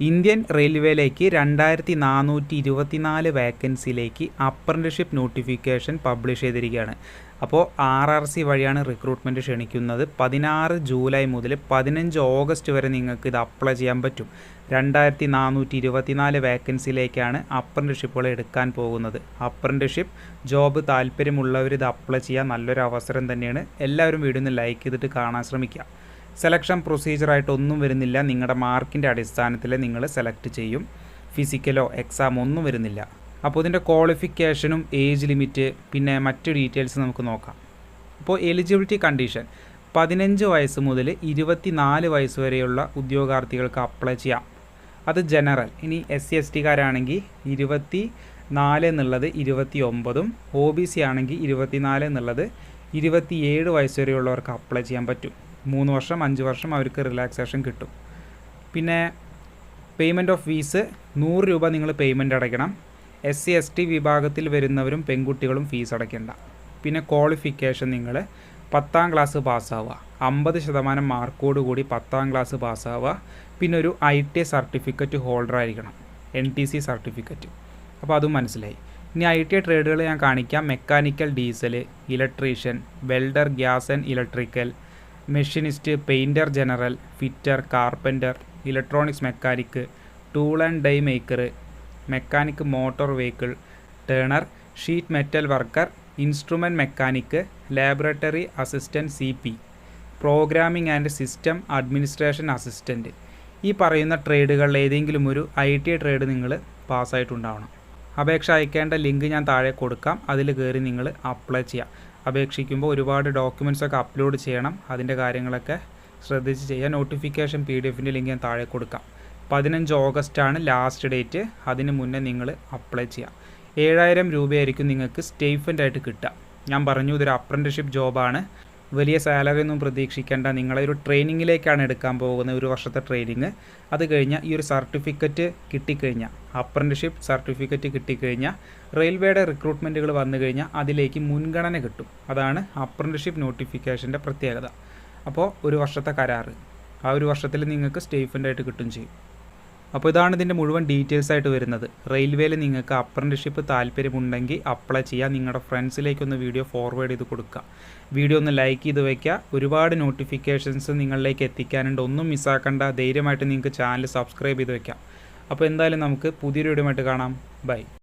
Indian റെയിൽവേയിലേക്ക് രണ്ടായിരത്തി നാനൂറ്റി ഇരുപത്തിനാല് വേക്കൻസിയിലേക്ക് അപ്രന്റിഷിപ്പ് നോട്ടിഫിക്കേഷൻ പബ്ലിഷ് ചെയ്തിരിക്കുകയാണ്. അപ്പോൾ ആർ ആർ സി വഴിയാണ് റിക്രൂട്ട്മെന്റ് ക്ഷണിക്കുന്നത്. പതിനാറ് ജൂലൈ മുതൽ പതിനഞ്ച് ഓഗസ്റ്റ് വരെ നിങ്ങൾക്ക് ഇത് അപ്ലൈ ചെയ്യാൻ പറ്റും. രണ്ടായിരത്തി നാനൂറ്റി ഇരുപത്തിനാല് വേക്കൻസിയിലേക്കാണ് അപ്രന്റിഷിപ്പുകൾ എടുക്കാൻ പോകുന്നത്. അപ്രന്റിഷിപ്പ് ജോബ് താല്പര്യമുള്ളവർ ഇത് അപ്ലൈ ചെയ്യാൻ നല്ലൊരു അവസരം തന്നെയാണ്. എല്ലാവരും വീഡിയോ ഒന്ന് ലൈക്ക് ചെയ്തിട്ട് കാണാൻ ശ്രമിക്കുക. സെലക്ഷൻ പ്രൊസീജിയറായിട്ട് ഒന്നും വരുന്നില്ല. നിങ്ങളുടെ മാർക്കിന്റെ അടിസ്ഥാനത്തിൽ നിങ്ങൾ സെലക്ട് ചെയ്യും. ഫിസിക്കലോ എക്സാം ഒന്നും വരുന്നില്ല. അപ്പോൾ ഇതിന്റെ ക്വാളിഫിക്കേഷനും ഏജ് ലിമിറ്റ് പിന്നെ മറ്റ് ഡീറ്റെയിൽസ് നമുക്ക് നോക്കാം. അപ്പോൾ എലിജിബിലിറ്റി കണ്ടീഷൻ പതിനഞ്ച് വയസ്സ് മുതൽ ഇരുപത്തി നാല് വയസ്സ് വരെയുള്ള ഉദ്യോഗാർത്ഥികൾക്ക് അപ്ലൈ ചെയ്യാം. അത് ജനറൽ ഇനി എസ് സി എസ് ടിക്കാരാണെങ്കിൽ ഇരുപത്തി നാല് എന്നുള്ളത് ഇരുപത്തി ഒമ്പതും ഒ ബി സി ആണെങ്കിൽ ഇരുപത്തിനാല് എന്നുള്ളത് ഇരുപത്തിയേഴ് വയസ്സ് വരെയുള്ളവർക്ക് അപ്ലൈ ചെയ്യാൻ പറ്റും. മൂന്ന് വർഷം അഞ്ച് വർഷം അവർക്ക് റിലാക്സേഷൻ കിട്ടും. പിന്നെ പേയ്മെന്റ് ഓഫ് ഫീസ് നൂറ് രൂപ നിങ്ങൾ പേയ്മെന്റ് അടയ്ക്കണം. എസ് സി എസ് ടി വിഭാഗത്തിൽ വരുന്നവരും പെൺകുട്ടികളും ഫീസ് അടയ്ക്കേണ്ട. പിന്നെ ക്വാളിഫിക്കേഷൻ നിങ്ങൾ പത്താം ക്ലാസ് പാസ്സാവുക അമ്പത് ശതമാനം മാർക്കോട് കൂടി പത്താം ക്ലാസ് പാസ്സാവുക പിന്നെ ഒരു ഐ ടി സർട്ടിഫിക്കറ്റ് ഹോൾഡർ ആയിരിക്കണം. എൻ ടി സി സർട്ടിഫിക്കറ്റ് അപ്പോൾ അതും മനസ്സിലായി. ഇനി ഐ ടി ട്രേഡുകൾ ഞാൻ കാണിക്കാം. Mechanical diesel electrician welder gas and electrical machinist painter general fitter carpenter electronics mechanic tool and die maker mechanic motor vehicle turner sheet metal worker instrument mechanic laboratory assistant C P programming and system administration assistant ഈ പറയുന്ന ട്രേഡുകളിൽ ഏതെങ്കിലും ഒരു I T trade നിങ്ങൾ പാസ്സായിട്ടുണ്ടാവണം. അപേക്ഷ അയക്കേണ്ട link ഞാൻ താഴെ കൊടുക്കാം. അതിൽ കയറി നിങ്ങൾ അപ്ലൈ ചെയ്യാം. അപേക്ഷിക്കുമ്പോൾ ഒരുപാട് ഡോക്യുമെന്റ്സ് ഒക്കെ അപ്ലോഡ് ചെയ്യണം. അതിന്റെ കാര്യങ്ങളൊക്കെ ശ്രദ്ധിച്ച് ചെയ്യുക നോട്ടിഫിക്കേഷൻ പി ഡി എഫിന്റെ ലിങ്ക് ഞാൻ താഴെ കൊടുക്കാം. പതിനഞ്ച് ഓഗസ്റ്റാണ് ലാസ്റ്റ് ഡേറ്റ് അതിന് മുന്നേ നിങ്ങൾ അപ്ലൈ ചെയ്യാം. ഏഴായിരം രൂപയായിരിക്കും നിങ്ങൾക്ക് സ്റ്റേഫന്റ് ആയിട്ട് കിട്ടുക. ഞാൻ പറഞ്ഞു ഇതൊരു അപ്രന്റിഷിപ്പ് ജോബാണ് വലിയ സാലറി ഒന്നും പ്രതീക്ഷിക്കേണ്ട. നിങ്ങളെ ഒരു ട്രെയിനിങ്ങിലേക്കാണ് എടുക്കാൻ പോകുന്നത് ഒരു വർഷത്തെ ട്രെയിനിങ് അത് കഴിഞ്ഞാൽ ഈ ഒരു സർട്ടിഫിക്കറ്റ് കിട്ടിക്കഴിഞ്ഞാൽ അപ്രന്റിഷിപ്പ് സർട്ടിഫിക്കറ്റ് കിട്ടിക്കഴിഞ്ഞാൽ റെയിൽവേയുടെ റിക്രൂട്ട്മെന്റുകൾ വന്നു കഴിഞ്ഞാൽ അതിലേക്ക് മുൻഗണന കിട്ടും. അതാണ് അപ്രന്റിഷിപ്പ് നോട്ടിഫിക്കേഷന്റെ പ്രത്യേകത. അപ്പോൾ ഒരു വർഷത്തെ കരാറ്. ആ ഒരു വർഷത്തിൽ നിങ്ങൾക്ക് സ്റ്റേഫന്റായിട്ട് കിട്ടും ചെയ്യും. അപ്പോൾ ഇതാണ് ഇതിന്റെ മുഴുവൻ ഡീറ്റെയിൽസ് ആയിട്ട് വരുന്നത്. റെയിൽവേയിൽ നിങ്ങൾക്ക് അപ്രന്റിഷിപ്പ് താല്പര്യമുണ്ടെങ്കിൽ അപ്ലൈ ചെയ്യുക. നിങ്ങളുടെ ഫ്രണ്ട്സിലേക്കൊന്ന് വീഡിയോ ഫോർവേഡ് ചെയ്ത് കൊടുക്കുക. വീഡിയോ ഒന്ന് ലൈക്ക് ചെയ്ത് വയ്ക്കുക ഒരുപാട് നോട്ടിഫിക്കേഷൻസ് നിങ്ങളിലേക്ക് എത്തിക്കാനുണ്ട്. ഒന്നും മിസ്സാക്കേണ്ട ധൈര്യമായിട്ട് നിങ്ങൾക്ക് ചാനൽ സബ്സ്ക്രൈബ് ചെയ്ത് വയ്ക്കാം അപ്പോൾ എന്തായാലും നമുക്ക് പുതിയൊരു വീഡിയോ കാണാം. ബൈ